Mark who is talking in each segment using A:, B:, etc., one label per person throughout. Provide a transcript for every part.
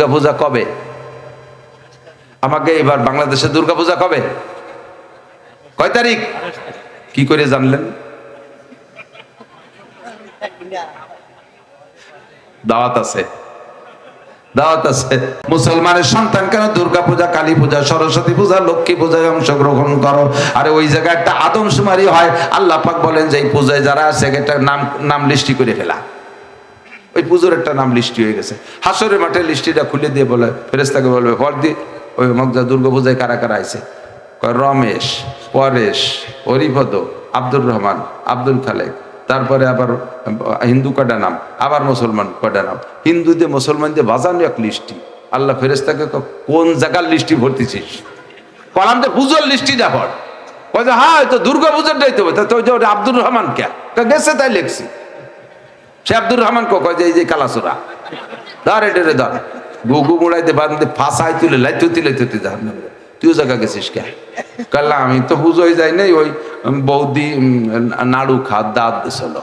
A: দুর্গাপূজা কবে? আমাকে এবার বাংলাদেশে দুর্গাপূজা কবে? কয় তারিখ? কি করে জানলেন? দাওয়াত আছে। দাওয়াত আছে। মুসলমানের সন্তান কেন দুর্গা পূজা কালী পূজা, সরস্বতী পূজা, লক্ষ্মী পূজায় অংশগ্রহণ করো? আরে ওই জায়গায় একটা আদমশুমারি হয়। আল্লাহ পাক বলেন যে এই পূজায় যারা আছে একটা নাম নাম লিস্টি করে ফেলা। ওই পুজোর একটা নাম লিস্টি হয়ে গেছে। হাসরের মাঠে লিস্টিটা খুলে দিয়ে বলে ফেরেস্তাকে বলবে পর দি, ওই মগজা দুর্গা পূজায় কারা কারা আছে রমেশ, পরেশ, হরিপদ, আব্দুর রহমান, আব্দুল খালেক। তারপরে আবার হিন্দু কটা নাম? আবার মুসলমান কটা নাম? হিন্দুদের, মুসলমানদের বাজানো এক লিস্টি। আল্লাহ ফেরেস্তাকে কোন জায়গার লিস্টি ভর্তিছিস? কলাম তো পুজোর লিস্টি কয় হ্যাঁ তো দুর্গা পুজোর দায়িত্ব তো আব্দুর রহমান কে? গেছে তাই লেখছি। সে আব্দুর রহমান কয় যে, এই যে কালাসুরা ধর এটা ধর। গুগু মুড়াইতে বান্ধে ফাঁসাই তুলে, লাইতে তুলে তুই জাহান তুইও জায়গা গেছিস কে? কাল্লা আমি তো পুজোয় যাই নাই, ওই বৌদি নাড়ু খাওয়ার দাঁত দিছিল।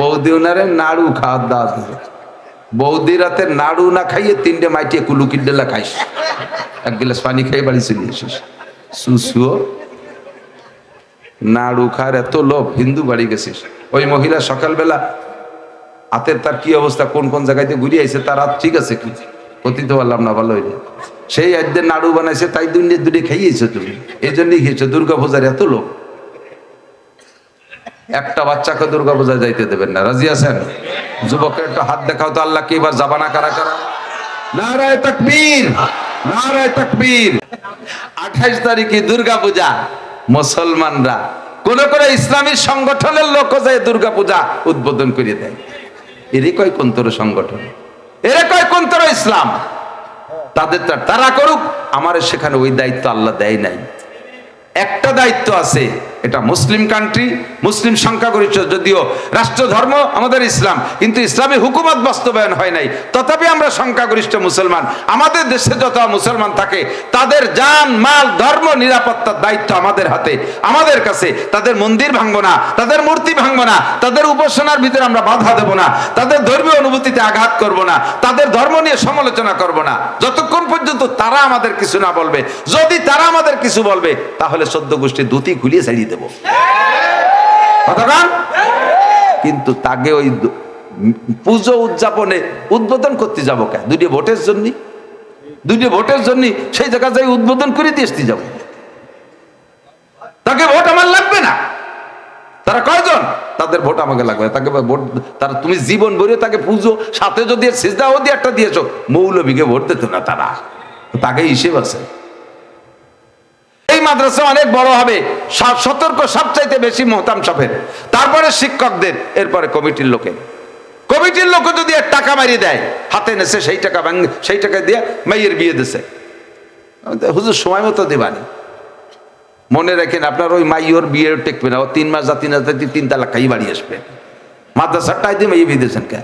A: বৌদি ওনারে নাড়ু খাওয়ার দাঁত বৌদি রাতে নাড়ু না খাইয়ে তিনটে মাইটিয়ে কুলু কিডেলা খাইস। এক গিলাস পানি খাইয়ে বাড়ি চলে এসিস সুসুও নাড়ু খার এত লোভ, হিন্দু বাড়ি গেছিস। ওই মহিলা সকালবেলা হাতের তার কি অবস্থা, কোন কোন জায়গাতে ঘুরিয়ে আইছে, তার হাত ঠিক আছে কি? কথিত পারলাম না, ভালো হইলে। সেই একদিন নাড়ু বানাইছে, তাই দুনিয়া দুটি খাইয়েছো তুমি। এই জন্যই খেয়েছো দুর্গা পূজার এত লোক একটা বাচ্চাকে দুর্গা পূজা যাইতে দেবেন না, রাজি আছেন? যুবকের একটু হাত দেখাও তো আল্লাহ, কি এবার যাবানা কারা কারা? নারায় তকবীর নারায় তকবীর। আঠাইশ তারিখে দুর্গা পূজা মুসলমানরা। কোন কোন ইসলামী সংগঠনের লোক যায় দুর্গাপূজা উদ্বোধন করে দেয়। এরে কয় কোন্তর সংগঠন? এরে কয় কোন তোর ইসলাম? তাদের তারা করুক, আমার সেখানে ওই দায়িত্ব আল্লাহ দেয় নাই। একটা দায়িত্ব আছে এটা মুসলিম কান্ট্রি মুসলিম সংখ্যাগরিষ্ঠ, যদিও রাষ্ট্র ধর্ম আমাদের ইসলাম, কিন্তু ইসলামী হুকুমত বাস্তবায়ন হয় নাই। তথাপি আমরা সংখ্যাগরিষ্ঠ মুসলমান। আমাদের দেশে যত মুসলমান থাকে, তাদের জান, মাল, ধর্ম, নিরাপত্তার দায়িত্ব আমাদের হাতে, আমাদের কাছে। তাদের মন্দির ভাঙবো না, তাদের মূর্তি ভাঙবো না, তাদের উপাসনার ভিতরে আমরা বাধা দেব না, তাদের ধর্মীয় অনুভূতিতে আঘাত করব না, তাদের ধর্ম নিয়ে সমালোচনা করব না। যতক্ষণ পর্যন্ত তারা আমাদের কিছু না বলবে, যদি তারা আমাদের কিছু বলবে, তাহলে সদ্য গোষ্ঠী দুটি খুলিয়ে ছাড়িয়ে দেবো। কতক্ষণ কিন্তু তাকে ওই পুজো উদযাপনে উদ্বোধন করতে যাব কে? দুটি ভোটের জন্য। দুটি ভোটের জন্য সেই জায়গা যাই উদ্বোধন করে দিয়ে আসতে যাব। তাকে ভোট আমার লাগবে না। তারা কয়জন? তাদের ভোট আমাকে লাগবে তাকে ভোট তারা তুমি জীবন ভরে তাকে পুজো সাথে যদি সিজদাও দিয়ে একটা দিয়েছ মৌলবীকে ভোট দিত না তারা। তাকে হিসেব আছে। মাদ্রাসা অনেক বড় হবে। সতর্ক সবচাইতে বেশি মহতাম সাহের তারপরে শিক্ষকদের, এরপরে কমিটির লোকের কমিটির লোক যদি এক টাকা মারিয়ে দেয়, হাতে নেছে সেই টাকা ভাঙ, সেই টাকা দিয়ে মেয়ের বিয়ে দিছে। হুজুর, সময় মতো দেবানি। মনে রাখেন, আপনার ওই মাইয়র বিয়ে টেকবে না। ও তিন মাস যা তিন হাজার তিন তালা খাই বাড়ি আসবে। মাদ্রাসার টাই দিয়ে মেয়ে বিয়ে দিয়েছেন কে?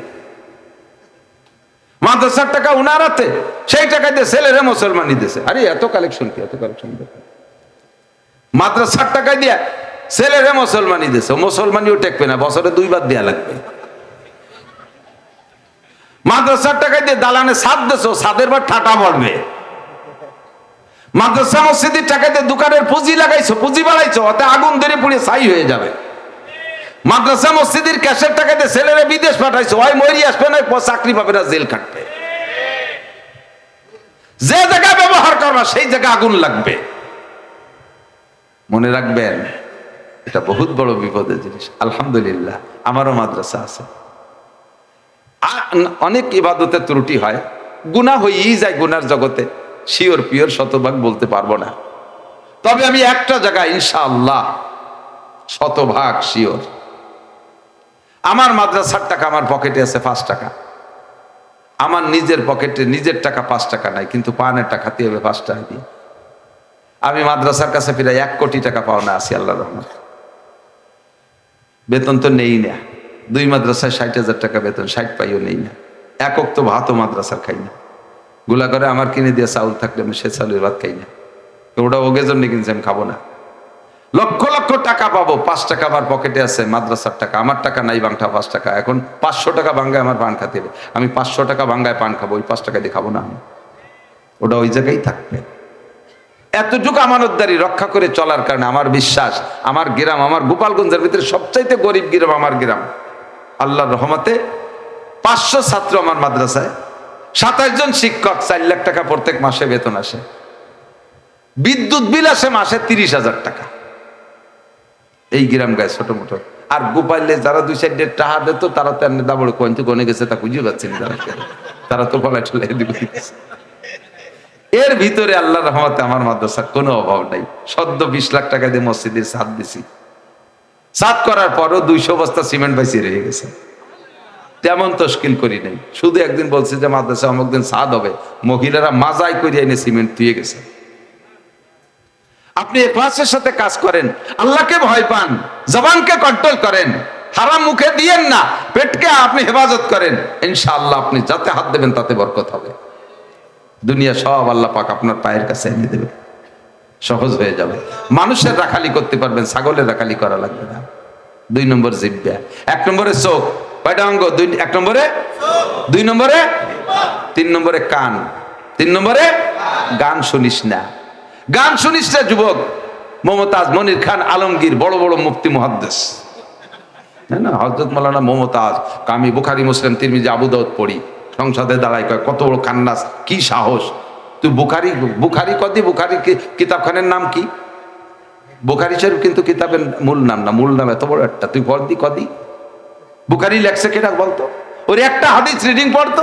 A: মাদ্রাসার টাকা উনার হাতে। সেই টাকা দিয়ে ছেলেরা মুসলমানি দিয়েছে। আরে, এত কালেকশন কি, এত কালেকশন মাদ্রাসার টাকা দিয়ে ছেলেরা মুসলমানি দিয়েছে মুসলমানিও টেকবে না, বছরে দুইবার দেয়া লাগবে। মাদ্রাসার টাকা দিয়ে দালানে সাদ দেছো, সাদের বার ঠাটা পড়বে। মাদ্রাসা মসজিদের টাকা দিয়ে দোকানের পুঁজি লাগাইছো, পুঁজি বাড়াইছো ওতে আগুন ধরে পুড়ে ছাই হয়ে যাবে। মাদ্রাসা মসজিদের ক্যাশের টাকা দিয়ে ছেলেরা বিদেশ পাঠাইছো হয় মরি আসবে না চাকরি পাবে না, জেল কাটবে যে জায়গায় ব্যবহার করবা, সেই জায়গায় আগুন লাগবে। মনে রাখবেন, এটা বহুত বড় বিপদের জিনিস। আলহামদুলিল্লাহ, আমারও মাদ্রাসা আছে। অনেক ইবাদতের ত্রুটি হয়। গুণা হয়েই যায় গুনার জগতে। শিওর পিওর শতভাগ বলতে পারব না। তবে আমি একটা জায়গায় ইনশাআল্লাহ শতভাগ শিওর। আমার মাদ্রাসার টাকা আমার পকেটে আছে পাঁচ টাকা। আমার নিজের পকেটে নিজের টাকা পাঁচ টাকা নাই, কিন্তু পানের টাকা দিয়ে হবে পাঁচ টাকা দিয়ে আমি মাদ্রাসার কাছে প্রায় এক কোটি টাকা পাওনা আছি আল্লাহ রহমান বেতন তো নেই না। দুই মাদ্রাসায় ষাট হাজার টাকা বেতন, ষাট পাইও নেই না। একক তো ভাতও মাদ্রাসার খাই না। গুলা করে আমার কিনে দিয়ে চাউল থাকলে আমি সে চাউলের ভাত খাই না। ওটা ওগে জন্য কিনছে, আমি খাব না। লক্ষ লক্ষ টাকা পাবো, পাঁচ টাকা আমার পকেটে আছে, মাদ্রাসার টাকা। আমার টাকা নাই বাংটা, পাঁচ টাকা। এখন পাঁচশো টাকা বাঙ্গায় আমার পান খাতে আমি পাঁচশো টাকা বাঙ্গায় পান খাব, ওই পাঁচ টাকা দিয়ে খাব না আমি। ওটা ওই জায়গায় থাকবে। এতটুকু আমানতদারি রক্ষা করে চলার কারণে আমার বিশ্বাস, আমার গ্রাম, আমার গোপালগঞ্জের ভিতরে সবচাইতে গরিব গ্রাম আমার গ্রাম। আল্লাহর রহমতে পাঁচশো ছাত্র আমার মাদ্রাসায়, সাতাশ জন শিক্ষক, চার লাখ টাকা প্রত্যেক মাসে বেতন আসে। বিদ্যুৎ বিল আসে মাসে তিরিশ হাজার টাকা। এই গ্রাম গায়ে ছোট মোটো। আর গোপাইলে যারা দুই সাইডে টাহা দিত, তারা তো এমনি দাবড় কইতে কোনে গেছে, তা খুঁজে পাচ্ছে না তারা তো টলাই দিকে দিতেছে এর ভিতরে আল্লাহ রহমতে আমার মাদ্রাসা কোনো অভাব নাই। সদ্য বিশ লাখ টাকা দিয়ে মসজিদের সাত দিছি। সাত করার পরও দুইশো বস্তা সিমেন্ট বাইসি রয়ে গেছে। তেমন তশকিল করি নাই। শুধু একদিন বলছে যে, মাদ্রাসা অমুক দিন সাদ হবে। মহিলারা মাজাই করে এনে সিমেন্ট ধুয়ে গেছে। আপনি ক্লাসের সাথে কাজ করেন। আল্লাহকে ভয় পান, জবানকে কন্ট্রোল করেন। হারাম মুখে দিয়েন না। পেটকে আপনি হেফাজত করেন। ইনশাআল্লাহ আপনি যাতে হাত দেবেন, তাতে বরকত হবে। দুনিয়া সব আল্লাহ পাক আপনার পায়ের কাছে এনে দেবে। সহজ হয়ে যাবে। মানুষের রাখালি করতে পারবেন, ছাগলের রাখালি করা লাগবে না। দুই নম্বর জিব্বা। এক নম্বরে চোখ। কয়টা অঙ্গ? দুই এক নম্বরে? দুই নম্বরে? তিন নম্বরে কান। তিন নম্বরে? গান শুনিস না। গান শুনিস না, যুবক। মমতাজ মনির খান আলমগীর, বড় বড় মুফতি মুহাদ্দেস। হ্যাঁ না? হজরত মৌলানা মমতাজ কামি বুখারি, মুসলিম, তিরমিজি, আবু দাউদ পড়ি। সংসদে দাঁড়াই কয়, কত বড় কান্নাস, কি সাহস? তুই বুখারি বুখারি কদি বুখারি কিতাবখানের নাম কি? বুখারি শরীফ কিন্তু কিতাবের মূল নাম না, মূল নাম এত বড় একটা, তুই পড় দি কদি বুখারি লেখছে কেটা বলতো? ওর একটা হাদিস রিডিং পড়তো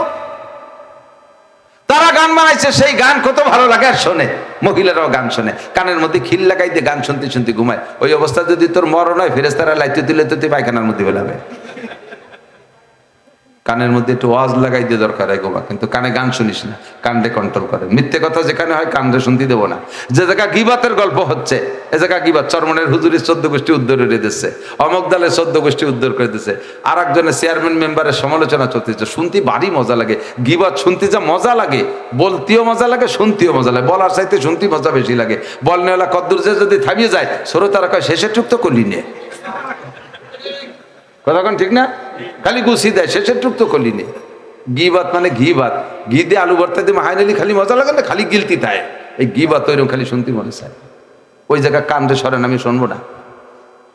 A: তারা গান বানাইছে, সেই গান কত ভালো লাগে আর শোনে, মহিলারাও গান শোনে। কানের মধ্যে খিল লাগাই দিয়ে গান শুনতে শুনতে ঘুমায়। ওই অবস্থা যদি তোর মরণ হয় ফেরেস্তারা লাইতে দিলে তো তুই পায়খানার মধ্যে বেলাবে। কানের মধ্যে একটু ওয়াজ লাগাই দিয়ে দরকার গোমা, কিন্তু কানে গান শুনিস না, কানরে কন্ট্রোল করে। মিথ্যে কথা যেখানে হয় কানরে শুনতে দেবো না। যে জায়গা গিবাতের গল্প হচ্ছে, এ জায়গা গিবাত চরমনের হুজুরের চোদ্দ গোষ্ঠী উদ্ধার করে দিচ্ছে অমক দলের চোদ্দ গোষ্ঠী উদ্ধার করে দিচ্ছে আর একজনের চেয়ারম্যান মেম্বারের সমালোচনা চলতেছে, শুনতে ভারী মজা লাগে। গিবাত শুনতে যা মজা লাগে, বলতেও মজা লাগে, শুনতেও মজা লাগে। বলার চাইতে শুনতে মজা বেশি লাগে। বল নেওয়ালা কদ্দুর যদি থামিয়ে যায় শ্রোতারা কয়, শেষের টুক তো করলি নে। কথাক্ষণ ঠিক না? খালি গুছি দেয় শেষের টুক তো করলি নে। ঘি ভাত মানে ঘি ভাত। ঘি দিয়ে আলু ভর্তা দিয়ে হাইনালি খালি মজা লাগে না? খালি গিলতি তাই। এই ঘি ভাত ওইরকম খালি শুনতে মনে চায়। ওই জায়গা কান্দে সরেন, আমি শুনব না।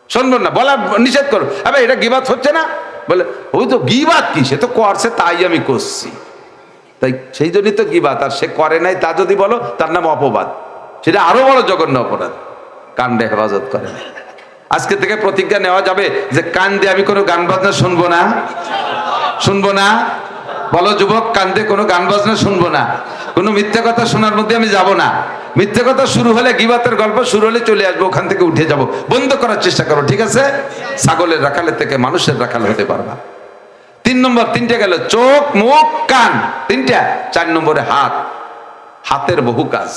A: শুনব না, বলা নিষেধ করো। আবে, এটা গিবাত হচ্ছে না? বলে, ওই তো গিবাত কি? সে তো করছে, তাই আমি করছি। তাই সেই জন্যই তো গিবাত আর সে করে নাই, তা যদি বলো, তার নাম অপবাদ। সেটা আরও বড় জঘন্য অপরাধ। কাণ্ডে হেফাজত করে না। আজকে থেকে প্রতিজ্ঞা নেওয়া যাবে যে কান দিয়ে আমি কোনো গান বাজনা শুনব না। শুনব না। বলো যুবক কান্দে কোনো গান বাজনা শুনব না। কোনো মিথ্যা কথা শোনার মধ্যে আমি যাব না। মিথ্যা কথা শুরু হলে গিবাতের গল্প শুরু হলে চলে আসব, ওখান থেকে উঠে যাব। বন্ধ করার চেষ্টা করো, ঠিক আছে? ছাগলের রাখালের থেকে মানুষের রাখাল হতে পারবা। তিন নম্বর, তিনটে গেল, চোখ, মুখ, কান। তিনটা, চার নম্বরে হাত। হাতের বহু কাজ।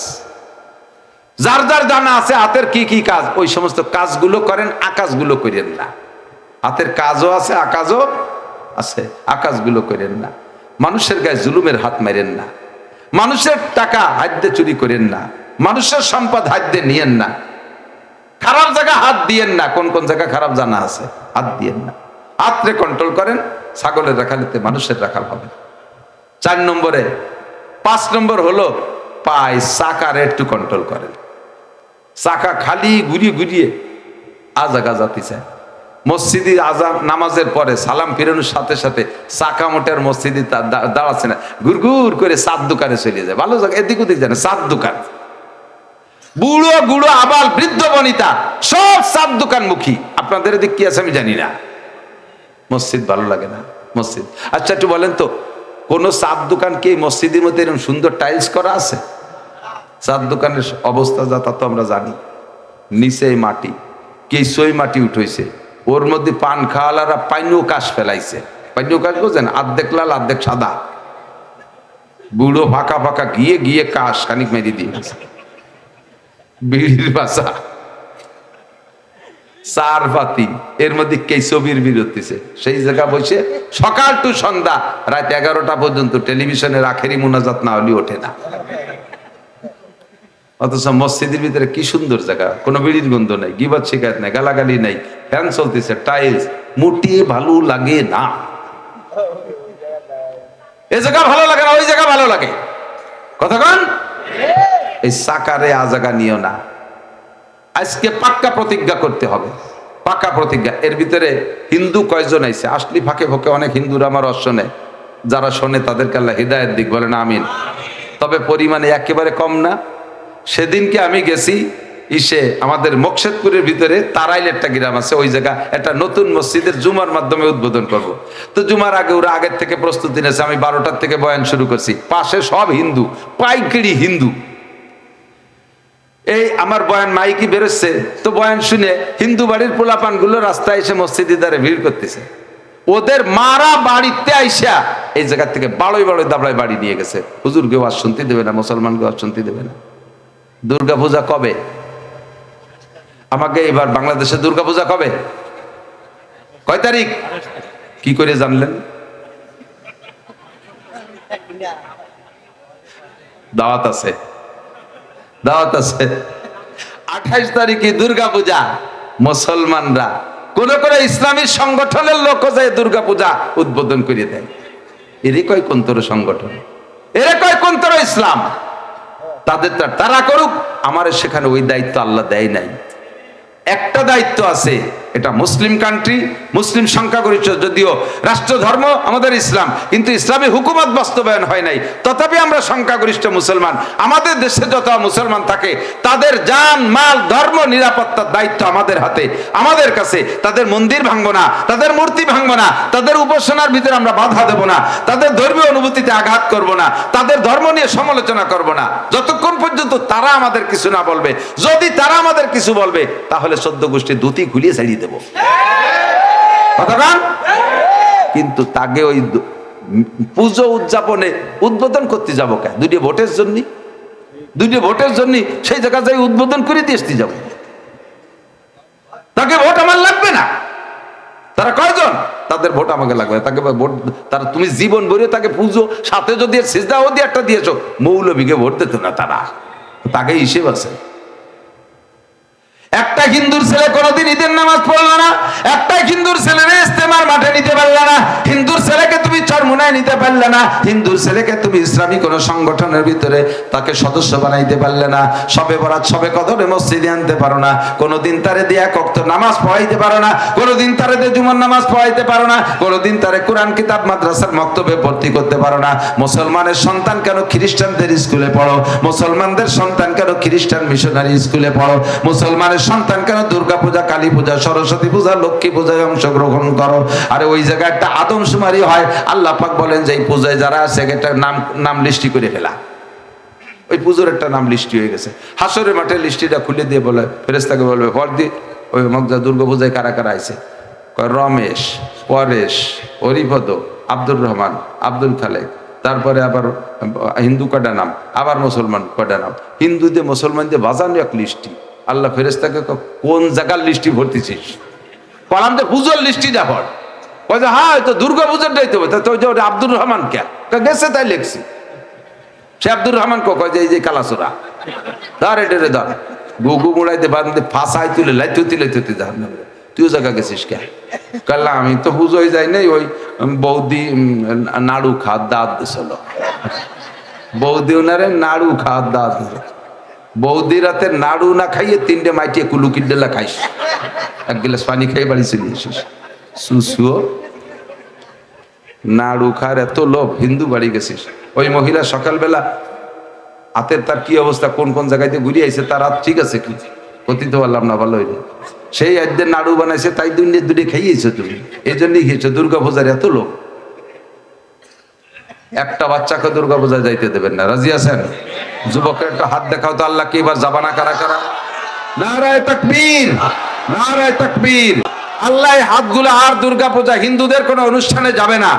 A: যার যার জানা আছে, হাতের কি কি কাজ, ওই সমস্ত কাজগুলো করেন আকাশগুলো করেন না। হাতের কাজও আছে আকাশও আছে আকাশগুলো করেন না। মানুষের গায়ে জুলুমের হাত মারেন না। মানুষের টাকা হাত চুরি করেন না। মানুষের সম্পদ হাত দিয়ে নিয়েন না। খারাপ জায়গা হাত দিয়েন না। কোন কোন জায়গা খারাপ জানা আছে, হাত দিয়েন না। হাতরে কন্ট্রোল করেন, ছাগলের রাখালিতে মানুষের রাখাল হবে চার নম্বরে, পাঁচ নম্বর হলো, পায় চাকার একটু কন্ট্রোল করেন। চাকা খালি ঘুরিয়ে ঘুরিয়ে আজা জাতি চায় মসজিদি আজান নামাজের পরে সালাম ফিরানোর সাথে সাথে চাকা মোটের মসজিদি তা- দা- দাঁড়াচ্ছে না। ঘুরঘুর করে সাত দোকানে চলে যায়। ভালো জায়গা, এদিক ওদিক জানে সাত দোকান। বুড়ো গুড়ো আবাল বৃদ্ধ বনিতা, সব সাত দোকান মুখী আপনাদের এদিক কি আছে আমি জানি না। মসজিদ ভালো লাগে না, মসজিদ। আচ্ছা একটু বলেন তো, কোন সাত দোকান কি মসজিদের মধ্যে এরকম সুন্দর টাইলস করা আছে? সাত দোকানের অবস্থা যা তা তো আমরা জানি। নিচে মাটি কেসই মাটি উঠেছে। ওর মধ্যে পান খাওয়ালারা পাইনু কাশ ফেলাইছে। পাইনু কাশ বোঝেন আর্ধেক লাল, আর্ধেক সাদা। বুড়ো ফাঁকা ফাঁকা গিয়ে গিয়ে কাশ খানিক মেরে দিয়েছে বিড়ির বাসা। চার বাতি, এর মধ্যে কেসবির বিরতিছে সেই জায়গা বসে সকাল টু সন্ধ্যা, রাত এগারোটা পর্যন্ত টেলিভিশনের আখেরি মোনাজাত না হলে ওঠে না। অথচ মসজিদের ভিতরে কি সুন্দর জায়গা। কোনো বিড়ির গন্ধ নাই গিবাদ শিকায়ত নাই, গালাগালি নাই, ফ্যান চলতেছে, টাইলস মোটিয়ে ভালো লাগে না। এ জায়গা ভালো লাগে না, ওই জায়গা ভালো লাগে। কতক্ষণ এই সাকারে আ জায়গা নিও না। আজকে পাক্কা প্রতিজ্ঞা করতে হবে। পাক্কা প্রতিজ্ঞা। এর ভিতরে হিন্দু কয়জন আইছে? আসলি ফাঁকে ফাঁকে অনেক হিন্দুরা আমার অশনে যারা শোনে তাদেরকে আল্লাহ হৃদায়ত দিক বলে না আমিন। তবে পরিমাণে একেবারে কম না। সেদিনকে আমি গেছি, ইসে আমাদের মকসেদপুরের ভিতরে তারাইল একটা গ্রাম আছে, ওই জায়গা, একটা নতুন মসজিদের জুমার মাধ্যমে উদ্বোধন করব। তো জুমার আগে ওরা আগের থেকে প্রস্তুতি নিয়েছে, আমি বারোটার থেকে বয়ান শুরু করছি। পাশে সব হিন্দু পাইকিরি হিন্দু। এই আমার বয়ান মাইকি বেরোচ্ছে, তো বয়ান শুনে হিন্দু বাড়ির পোলাপানগুলো রাস্তায় এসে মসজিদের দ্বারে ভিড় করতেছে। ওদের মারা বাড়িতে আইসা এই জায়গা থেকে বাড়োই বাড়োই দাবড়ায় বাড়ি নিয়ে গেছে। হুজুর কেউ আর শুনতে দেবে না মুসলমান কেউ আর শুনতে দেবে না। দুর্গা পূজা কবে? আমাকে এবার বাংলাদেশে দুর্গা পূজা কবে? কয় তারিখ? কি করে জানলেন? দাওয়াত আছে। দাওয়াত আছে। আঠাইশ তারিখে দুর্গা পূজা মুসলমানরা কোন কোন ইসলামী সংগঠনের লোক যায় দুর্গা পূজা উদ্বোধন করে দেয়। এরে কয় কোন্তর সংগঠন? এরে কয় কোন্তর ইসলাম? তাদের তারা করুক আমার সেখানে ওই দায়িত্ব আল্লাহ দেয় নাই। একটা দায়িত্ব আছে এটা মুসলিম কান্ট্রি মুসলিম সংখ্যাগরিষ্ঠ, যদিও রাষ্ট্র ধর্ম আমাদের ইসলাম, কিন্তু ইসলামী হুকুমত বাস্তবায়ন হয় নাই। তথাপি আমরা সংখ্যাগরিষ্ঠ মুসলমান। আমাদের দেশে যত মুসলমান থাকে, তাদের জান, মাল, ধর্ম, নিরাপত্তার দায়িত্ব আমাদের হাতে, আমাদের কাছে। তাদের মন্দির ভাঙবো না, তাদের মূর্তি ভাঙবো না, তাদের উপাসনার ভিতরে আমরা বাধা দেব না, তাদের ধর্মীয় অনুভূতিতে আঘাত করব না, তাদের ধর্ম নিয়ে সমালোচনা করব না। যতক্ষণ পর্যন্ত তারা আমাদের কিছু না বলবে, যদি তারা আমাদের কিছু বলবে, তাহলে সদ্য গোষ্ঠী দুটি খুলিয়ে ছাড়িয়ে দেবো। কিন্তু তাকে ওই পুজো উদযাপনে উদ্বোধন করতে যাব কে? দুটি ভোটের জন্য। দুটি ভোটের জন্য সেই জায়গা যাই উদ্বোধন করে দিয়ে যাব। তাকে ভোট আমার লাগবে না। তারা কয়জন? তাদের ভোট আমাকে লাগবে তাকে ভোট তারা তুমি জীবন ভরে তাকে পুজো, সাথে যদি সিজদাও দিয়ে একটা দিয়েছ মৌলবীকে ভোট দিত না তারা। তাকে হিসেব আছে। একটা হিন্দুর ছেলে কোনোদিন ঈদের নামাজ পড়ল না, একটা হিন্দুর ছেলে ইস্তেমার মাঠে নিতে পারলে না, হিন্দুর ছেলেকে তুমি চরমুনায় নিতে পারলে না, হিন্দুর ছেলেকে তুমি ইসলামী কোন সংগঠনের ভিতরে তাকে সদস্য বানাইতে পারলে না, সবে বরাত, সবে কদরে মসজিদে আনতে পারো না, কোনোদিন তারে দিয়া কক্ত নামাজ পড়াইতে পারো না, কোনোদিন তারে দিয়ে জুমার নামাজ পড়াইতে পারো না, কোনোদিন তারে কোরআন, কিতাব, মাদ্রাসার মক্তবে ভর্তি করতে পারো না, মুসলমানের সন্তান কেন খ্রিস্টানদের স্কুলে পড়ো, মুসলমানদের সন্তান কেন খ্রিস্টান মিশনারি স্কুলে পড়ো, মুসলমানের সন্তান কেন? দুর্গা পূজা, কালী পূজা, সরস্বতী পূজা, লক্ষ্মী পূজায় অংশগ্রহণ করো। আরে ওই জায়গায় একটা আদমশুমারি হয়। আল্লাহ পাক বলেন যে, এই পূজায় যারা আছে একটা নাম নাম লিস্টি করে ফেলা। ওই পুজোর একটা নাম লিস্টি হয়ে গেছে। হাসরের মাঠে লিস্টিটা খুলে দিয়ে বলে ফেরেস্তাকে বলবে পর দি, ওই মগজা দুর্গা পূজায় কারা কারা কয়, রমেশ, পরেশ, হরিপদ, আব্দুর রহমান, আব্দুল খালেক। তারপরে আবার, হিন্দু কটা নাম? আবার মুসলমান কটা নাম? হিন্দুদের, মুসলমানদের বাজানো এক লিস্টি। আল্লাহ ফেরেস্তাকে কয়, কোন জায়গার লিস্টি ভর্তিছিস কলাম যে পুজোর লিস্টিটা পড়। কয় যে, হ্যাঁ তো দুর্গা পুজোরটাই তো তা তো যে আব্দুর রহমান কে? গেছে তাই লেখছি। সে আব্দুর রহমান কো কয় যে এই যে কালাসোরা। ধর এটা রে ধর। গুগু মুড়াইতে বাঁধতে ফাঁসাই তুলে লাই লাইতে তুলে তুই ধর তুইও জায়গা গেছিস কে? কাল্লা আমি তো পুজোয় যাই নাই ওই বৌদি নাড়ু খাওয়ার দাঁত দিছিল। বৌদি ওনারে নাড়ু খাওয়ার দাঁত বৌদি রাতে নাড়ু না খাইয়ে তিনটে মাইটিয়ে কুলু কিডেলা খাইস। এক গ্লাস পানি খাই বাড়ি সুসুও নাড়ু খার এত লোভ, হিন্দু বাড়ি গেছিস। ওই মহিলা সকালবেলা হাতের তার কি অবস্থা, কোন কোন জায়গাতে ঘুরে আইছে, তার হাত ঠিক আছে কি? ক্ষতি তো পারলাম না, ভালো হইলে। সেই একদিন নাড়ু বানাইছে, তাই দুনিয়া দুটি খাইয়েছো তুমি। এই জন্যই খেয়েছো দুর্গা পূজার এত লোক একটা বাচ্চাকে দুর্গা পূজা যাইতে দেবেন না। রাজি আছেন? যুবকের একটা হাত দেখাও তো আল্লাহ, কি এবার যাবানা কারা কারা? নারায় তকবীর নারায় তকবীর। আল্লাহ হাতগুলো আর দুর্গা পূজা হিন্দুদের কোনো অনুষ্ঠানে যাবে না।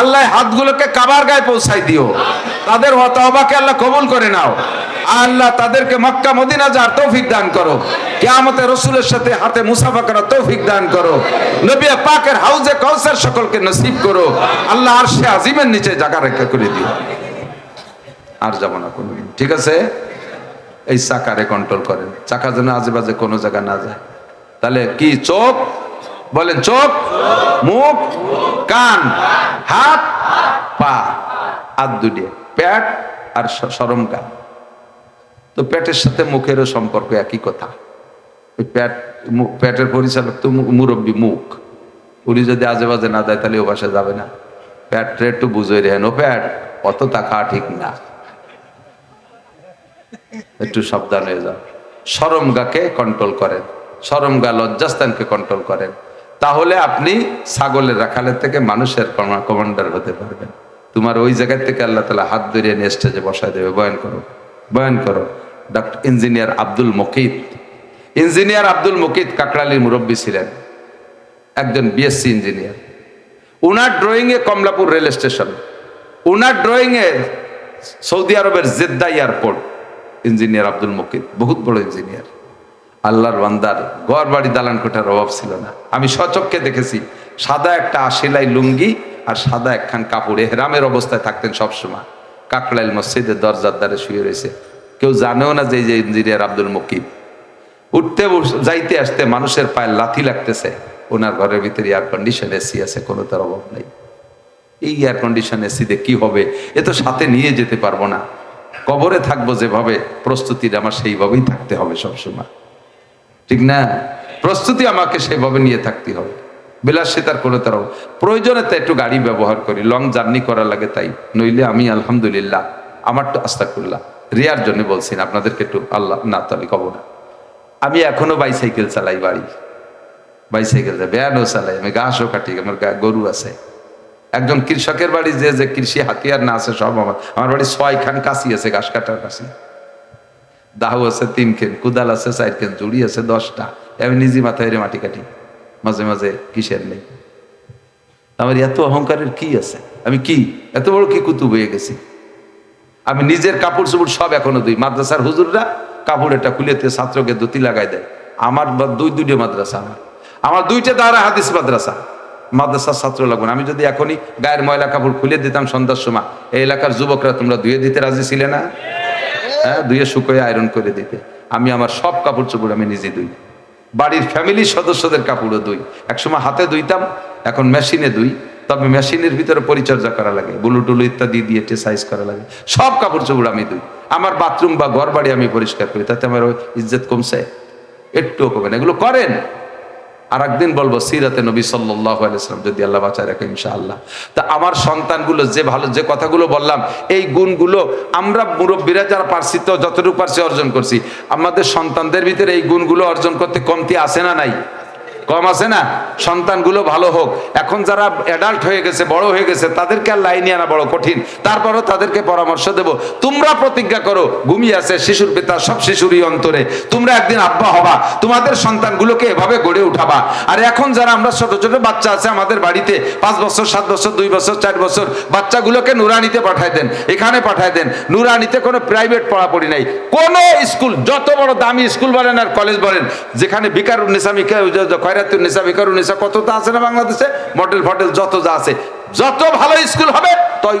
A: আল্লাহ হাতগুলোকে কাবার গায়ে পৌঁছাই দিও। তাদের হতবাকে আল্লাহ কবুল করে নাও। আল্লাহ তাদেরকে মক্কা, মদিনা যার তৌফিক দান করো। কেয়ামতে রসুলের সাথে হাতে মুসাফা করার তৌফিক দান করো। নবী পাকের হাউজে কৌসার সকলকে নসিব করো। আল্লাহ আর সে আজিমের নিচে জায়গা রেখা করে দিও। আর যাব না কোনোদিন। ঠিক আছে? এই চাকারে কন্ট্রোল করেন। চাকা যেন আজে বাজে কোনো জায়গা না যায়। তাহলে কি, চোখ? বলেন, চোখ? মুখ? কান? হাত? পা? হাত দুটিয়ে পেট আর সরমকা তো পেটের সাথে মুখেরও সম্পর্ক একই কথা। ওই পেট মু- পেটের পরিচালক তো মুরব্বী মুখ। উনি যদি আজে বাজে না দেয় তাহলে ও বাসা যাবে না। পেটটা একটু বুঝে রেহেন ও প্যাট, অত টাকা ঠিক না। একটু সাবধান হয়ে যাও। সরমগাকে কন্ট্রোল করেন। সরমগা লজ্জাস্থানকে কন্ট্রোল করেন। তাহলে আপনি ছাগলের রাখালের থেকে মানুষের কমান্ডার হতে পারবেন। তোমার ওই জায়গা থেকে আল্লাহ তালা হাত ধরিয়ে নিয়ে স্টেজে বসায় দেবে। বয়ান করো বয়ান করো। Doctor engineer Abdul Mukit. Engineer Abdul Mukit কাকরালির মুরব্বী ছিলেন। একজন বিএসসি ইঞ্জিনিয়ার উনার ড্রয়িংয়ে কমলাপুর রেল স্টেশন। উনার ড্রয়িংয়ে সৌদি আরবের Jeddah airport. Engineer Abdul Mukit বহুত বড় ইঞ্জিনিয়ার। আল্লাহর বান্দার ঘর বাড়ি দালান কোঠার অভাব ছিল না। আমি সচক্ষে দেখেছি, সাদা একটা আশিলাই লুঙ্গি আর সাদা একখান কাপড়। এহরামের অবস্থায় থাকতেন সবসময়। কাকড়াইল মসজিদের দরজার দ্বারে শুয়ে রয়েছে। কেউ জানেও না যে যে ইঞ্জিনিয়ার আব্দুল মকিদ উঠতে যাইতে আসতে মানুষের পায়ে লাথি লাগতেছে। ওনার ঘরের ভিতরে এয়ার কন্ডিশন এসি আছে, কোনো তার অভাব নেই। এই এয়ার কন্ডিশন এসিতে কি হবে? এ তো সাথে নিয়ে যেতে পারব না। কবরে থাকব যেভাবে প্রস্তুতির আমার সেইভাবেই থাকতে হবে সবসময়। ঠিক না? প্রস্তুতি আমাকে সেভাবে নিয়ে থাকতে হবে। বিলাসিতার কোনো তার প্রয়োজনে তো একটু গাড়ি ব্যবহার করি লং জার্নি করা লাগে তাই। নইলে আমি আলহামদুলিল্লাহ, আমার তো আস্তা করলাম রিয়ার জন্য বলছি না, আপনাদেরকে একটু আল্লাহ না তালি কব না আমি এখনও বাইসাইকেল চালাই বাড়ি। বাইসাইকেল ব্যানও চালাই, আমি ঘাসও কাটি, আমার গরু আছে। একজন কৃষকের বাড়ি যে যে কৃষি হাতিয়ার না আছে সব আমার। আমার বাড়ি ছয় খান কাশি আছে, ঘাস কাটার কাশি। দাহু আছে তিন খেন কুদাল আছে চার খেন জুড়ি আছে দশটা। আমি নিজে মাথায় মাটি কাটি, মাঝে মাঝে কিসের নেই। আমার এত অহংকারের কি আছে? আমি কি? এত বড় কি কুতুব হয়ে গেছি? আমি নিজের কাপড় চোপড় সব এখনও দিই মাদ্রাসার হুজুররা কাপড় এটা খুলেতে ছাত্রকে ধুতি লাগাই দেয়। আমার দুই দুইটা মাদ্রাসা আমার। আমার দুইটা দ্বারা হাদিস মাদ্রাসা। মাদ্রাসার ছাত্র লাগবে। আমি যদি এখনই গায়ের ময়লা কাপড় খুলে দিতাম সন্ধ্যার সময়, এই এলাকার যুবকরা তোমরা ধুয়ে দিতে রাজি ছিলে না? হ্যাঁ ধুয়ে শুকোয় আয়রন করে দিতে। আমি আমার সব কাপড় চোপড় আমি নিজে ধুই। বাড়ির ফ্যামিলির সদস্যদের কাপড়ও ধুই। একসময় হাতে ধুইতাম, এখন মেশিনে ধুই। তবে মেশিনের ভিতরে পরিচর্যা করা লাগে বুলু টুলু ইত্যাদি দিয়ে সাইজ করা লাগে। সব কাপড় চোপড় আমি ধুই। আমার বাথরুম বা ঘর বাড়ি আমি পরিষ্কার করি, তাতে আমার ইজ্জত কমছে? একটুও কমে না। এগুলো করেন। আর একদিন বলব, সিরাতে নবী সাল্লাহ আলাইসলাম যদি আল্লাহ বাঁচায় রাখে, ইনশাআল্লাহ। তা আমার সন্তানগুলো যে ভালো, যে কথাগুলো বললাম, এই গুণগুলো আমরা মুরব্বীরা যারা পারছি তো যতটুকু পারছি অর্জন করছি। আমাদের সন্তানদের ভিতরে এই গুণগুলো অর্জন করতে কমতি আসে না নাই? কম আছে না? সন্তানগুলো ভালো হোক। এখন যারা অ্যাডাল্ট হয়ে গেছে, বড় হয়ে গেছে, তাদেরকে আর লাইনে আনা বড় কঠিন। তারপরও তাদেরকে পরামর্শ দেব। তোমরা প্রতিজ্ঞা করো, ঘুমিয়ে আছে শিশুর পিতা, সব শিশুরই অন্তরে। তোমরা একদিন আব্বা হবা। তোমাদের সন্তানগুলোকে এভাবে গড়ে উঠাবা। আর এখন যারা আমরা ছোট ছোট বাচ্চা আছে আমাদের বাড়িতে, পাঁচ বছর, সাত বছর, দুই বছর, চার বছর, বাচ্চাগুলোকে নুরানিতে পাঠায় দেন। এখানে পাঠায় দেন। নুরানিতে কোনো প্রাইভেট পড়াপড়ি নাই। কোনো স্কুল যত বড় দামি স্কুল বলেন আর কলেজ বলেন, যেখানে বিকারুন নিসা খয়রাতুন কত তা আছে না বাংলাদেশে? মডেল ফটেল যত যা আছে। যত ভালো স্কুল হবে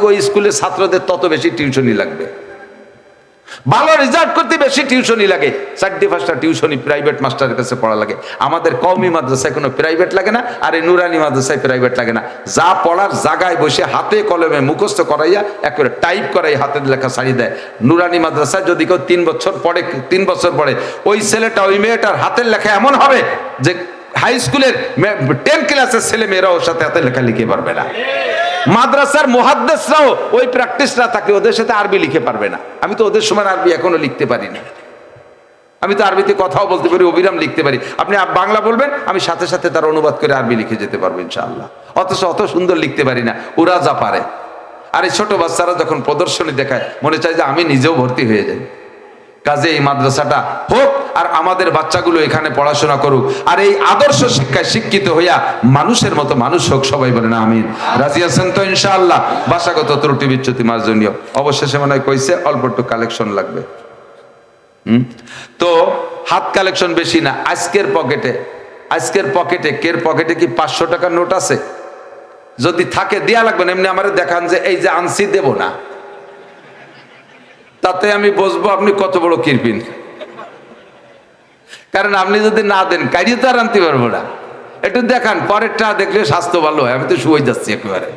A: ওই ছাত্রদের তত বেশি টিউশনই লাগবে। ভালো রেজাল্ট করতে বেশি টিউশনই লাগে। টিউশনই প্রাইভেট মাস্টারের কাছে পড়া লাগে। আমাদের কওমি মাদ্রাসায় কোনো প্রাইভেট লাগে না, আর এই নুরানি মাদ্রাসায় প্রাইভেট লাগে না। যা পড়ার জায়গায় বসে হাতে কলমে মুখস্থ করাইয়া একেবারে টাইপ করাই হাতের লেখা সারি দেয়। নুরানি মাদ্রাসায় যদি কেউ তিন বছর পড়ে, তিন বছর পড়ে, ওই ছেলেটা, ওই মেয়েটার হাতের লেখা এমন হবে যে হাই স্কুলের টেন ক্লাসের ছেলে মেয়েরা ওর সাথে এত লেখা লিখে পারবে না। মাদ্রাসার মহাদ্দেশরাও ওই প্র্যাকটিসরা থাকে ওদের সাথে আরবি লিখে পারবে না। আমি তো ওদের সময় আরবি এখনও লিখতে পারি না। আমি তো আরবিতে কথাও বলতে পারি, অবিরাম লিখতে পারি। আপনি বাংলা বলবেন, আমি সাথে সাথে তার অনুবাদ করে আরবি লিখে যেতে পারব ইনশাআল্লাহ। অথচ অত সুন্দর লিখতে পারি না ওরা যা পারে আর এই ছোট বাচ্চারা যখন প্রদর্শনী দেখায়, মনে চায় যে আমি নিজেও ভর্তি হয়ে যাই। কাজে এই মাদ্রাসাটা হোক, আর আমাদের বাচ্চাগুলো এখানে পড়াশোনা করুক। আর এই আদর্শ শিক্ষায় শিক্ষিত হইয়া মানুষের মতো মানুষ হোক, সবাই বলেন আমিন। রাজি আছেন তো, ইনশাআল্লাহ? ভাষাগত ত্রুটি বিচ্যুতি মার্জনীয়। অবশেষে মনে হয় কইছে, অল্প একটু কালেকশন লাগবে। হুম? তো, হাত কালেকশন বেশি না, আজকের পকেটে আজকের পকেটে কের পকেটে কি পাঁচশো টাকার নোট আছে? যদি থাকে, দেয়া লাগবে না, এমনি আমার দেখান যে, এই যে আনসি দেব না। তাতে আমি বসবো, আপনি কত বড় কিরপিন কারণ আপনি যদি না দেন, কারিয়ে তো আর আনতে পারব না। একটু দেখান, পরেরটা দেখলে স্বাস্থ্য ভালো হয়, আমি তো শুয়ে যাচ্ছি একেবারে।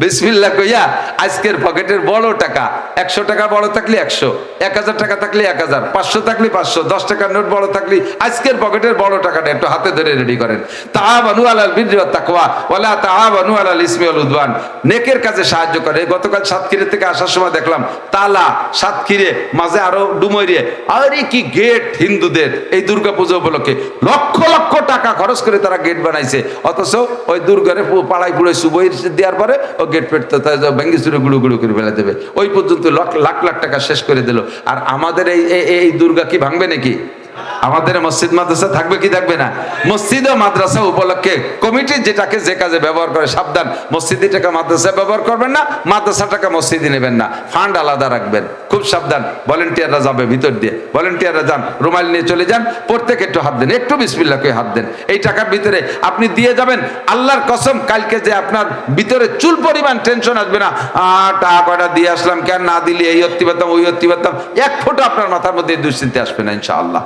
A: বিসমিল্লা কইয়া, আজকের পকেটের বড় টাকা, একশো টাকা বড় থাকলে একশো, এক হাজার টাকা থাকলে এক হাজার, পাঁচশো থাকলে পাঁচশো, দশ টাকার নোট বড় থাকলে আজকের পকেটের বড় টাকাটা একটু হাতে ধরে রেডি করেন। তাহাবানু আলাল বীর তাকওয়া, ওয়ালা তাহাবানু আলাল ইসমি আল উদওয়ান। নেকের কাজে সাহায্য করে। গতকাল সাতক্ষীরে থেকে আসার সময় দেখলাম, তালা সাতক্ষীরে, মাঝে আরও ডুমরিয়ে আরে কি গেট হিন্দুদের এই দুর্গা পুজো উপলক্ষে। লক্ষ লক্ষ টাকা খরচ করে তারা গেট বানাইছে। অথচ ওই দুর্গারে পাড়ায় পুড়ে সুবই দেওয়ার পরে গেট পেটতে তাই ভেঙ্গি চুরে গুঁড়ো গুঁড়ো করে ফেলে দেবে। ওই পর্যন্ত লাখ লাখ লাখ টাকা শেষ করে দিল। আর আমাদের এই- এই দুর্গা কি ভাঙবে নাকি? আমাদের মসজিদ মাদ্রাসা থাকবে কি থাকবে না? মসজিদ ও মাদ্রাসা উপলক্ষে কমিটি যেটাকে যে কাজে ব্যবহার করে, সাবধান। মসজিদি টাকা মাদ্রাসায় ব্যবহার করবেন না মাদ্রাসা টাকা মসজিদে নেবেন না। ফান্ড আলাদা রাখবেন, খুব সাবধান। ভলেন্টিয়াররা যাবে ভিতর দিয়ে। ভলেন্টিয়াররা যান, রুমাল নিয়ে চলে যান, প্রত্যেকে একটু হাত দেন, একটু বিসমিল্লা করে হাত দেন। এই টাকার ভিতরে আপনি দিয়ে যাবেন, আল্লাহর কসম, কালকে যে আপনার ভিতরে চুল পরিমাণ টেনশন আসবে না টাকা কয়টা দিয়ে আসলাম কেন? না দিলে, এই অত্তি পারতাম ওই অত্তি পারতাম এক ফোঁটা আপনার মাথার মধ্যে দুশ্চিন্তা আসবে না, ইনশাআল্লাহ।